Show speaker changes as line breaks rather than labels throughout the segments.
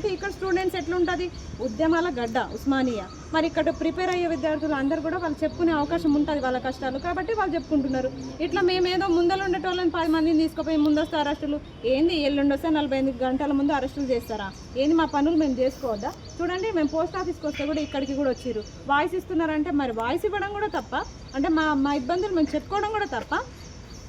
అయితే ఇక్కడ స్టూడెంట్స్ ఎట్లుంటుంది? ఉద్యమాల గడ్డ ఉస్మానియా. మరి ఇక్కడ ప్రిపేర్ అయ్యే విద్యార్థులు అందరూ కూడా వాళ్ళు చెప్పుకునే అవకాశం ఉంటుంది వాళ్ళ కష్టాలు. కాబట్టి వాళ్ళు చెప్పుకుంటున్నారు. ఇట్లా మేమేదో ముందలు ఉండేటోళ్ళని పది మందిని తీసుకుపోయి ముందస్తు అరెస్టులు. ఏంది ఎల్లుండి వస్తే నలభై ఎనిమిది గంటల ముందు అరెస్టులు చేస్తారా? ఏంది మా పనులు మేము చేసుకోవద్దా? చూడండి మేము పోస్ట్ ఆఫీస్కి వస్తే కూడా ఇక్కడికి కూడా వచ్చిర్రు. వాయిస్ ఇస్తున్నారంటే మరి వాయిస్ ఇవ్వడం కూడా తప్ప అంటే మా మా ఇబ్బందులు మేము చెప్పుకోవడం కూడా తప్ప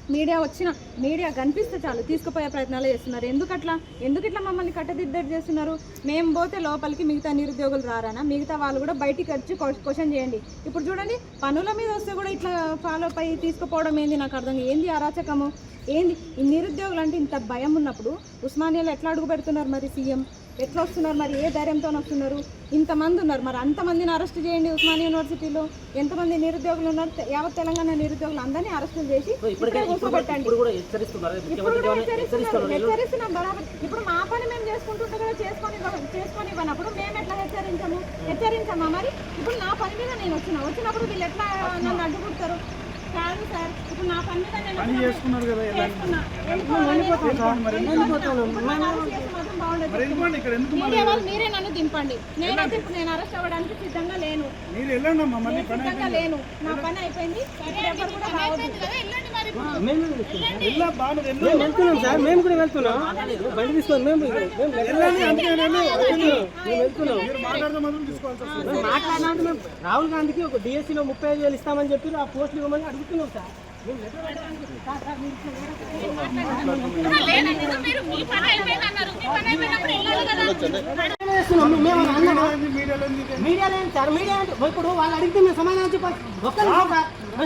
మీడియా వచ్చిన మీడియా కనిపిస్తే చాలు తీసుకుపోయే ప్రయత్నాలు చేస్తున్నారు. ఎందుకట్లా? ఎందుకట్లా ఎందుకు ఇట్లా మమ్మల్ని కట్టదిద్దరు చేస్తున్నారు? మేము పోతే లోపలికి మిగతా నిరుద్యోగులు రారానా? మిగతా వాళ్ళు కూడా బయటికి వచ్చి క్వశ్చన్ చేయండి. ఇప్పుడు చూడండి పనుల మీద వస్తే కూడా ఇట్లా ఫాలో అయి తీసుకుపోవడం ఏంది నాకు అర్థం ఏంది అరాచకము? ఏంది? ఈ నిరుద్యోగులు అంటే ఇంత భయం ఉన్నప్పుడు ఉస్మానియాలో ఎట్లా అడుగు పెడుతున్నారు మరి సీఎం? ఎట్లా వస్తున్నారు మరి ఏ ధైర్యంతో వస్తున్నారు? ఇంతమంది ఉన్నారు. మరి అంతమందిని అరెస్ట్ చేయండి ఉస్మానియా యూనివర్సిటీలో. ఎంతమంది నిరుద్యోగులు ఉన్నారు? యావత్ తెలంగాణ నిరుద్యోగులు అందరినీ అరెస్టులు చేసి కూర్చోబెట్టండి.
ఇప్పుడు కూడా
హెచ్చరిస్తున్నాం బరాబర్. ఇప్పుడు మా పని మేము చేసుకుంటుంటే కూడా చేసుకొని చేసుకొని ఇవ్వనప్పుడు మేము ఎట్లా హెచ్చరించాము? హెచ్చరించామా మరి? ఇప్పుడు నా పని మీద నేను వచ్చిన. వచ్చినప్పుడు వీళ్ళు ఎట్లా నన్ను అడ్డుకుంటారు? కాదు సార్. ఇప్పుడు నా పని మీద నేను. చేసుకున్నా. బాగుండదు.
మరి
మీడియా వాళ్ళు నన్ను దింపండి. నేనైతే ఇప్పుడు నేను అరెస్ట్ అవ్వడానికి సిద్ధంగా లేను. సిద్ధంగా నా పని అయిపోయింది. ఎవరు కూడా రావద్దు.
మేము వెళ్తున్నాం. సార్ కూడా వెళ్తున్నాం. బండి మేము రాహుల్ గాంధీకి ఒక డిఎస్సీలో ముప్పై ఐదు వేలు ఇస్తామని చెప్పి ఆ పోస్టులు ఇవ్వమని అడుగుతున్నాం సార్.
మీడియాలో
సార్ మీడియా అంటే ఇప్పుడు వాళ్ళు అడిగితే మేము సమాధానం చెప్పాలి ఒక్క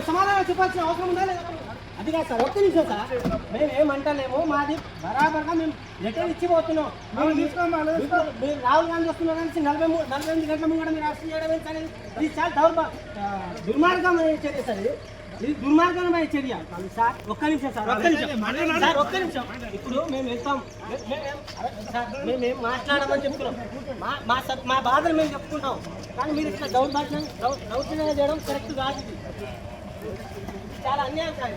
సమాధానం చెప్పాల్సిన అవసరం ఉందా లేదా అది కాదు సార్ ఒక్క నిమిషం సార్ మేము ఏమంటలేము మాది బరాబర్గా మేము లెటర్ ఇచ్చి పోతున్నాం మీరు రాహుల్ గాంధీ వస్తున్నారు కానీ నలభై మూడు నలభై ఎనిమిది గంటల ముందు కూడా మీరు అరెస్ట్ చేయడం ఏంటి సార్ ఇది? చాలా దౌర్భ దుర్మార్గం దుర్మార్గమైన చర్య సార్ ఇది ఇది దుర్మార్గమైన చర్య. సార్ ఒక్క నిమిషం సార్. ఒక్క నిమిషం. సార్ ఒక్క నిమిషం. ఇప్పుడు మేము వెళ్తాం. మేమేం మేమేం మాట్లాడమని చెప్తున్నాం. మా మా మా బాధలు మేము చెప్పుకుంటాం. కానీ మీరు ఇట్లా దౌర్భాగ్యం దౌర్జన్యంగా చేయడం కరెక్ట్ కాదు చాలా అన్యాయం సార్.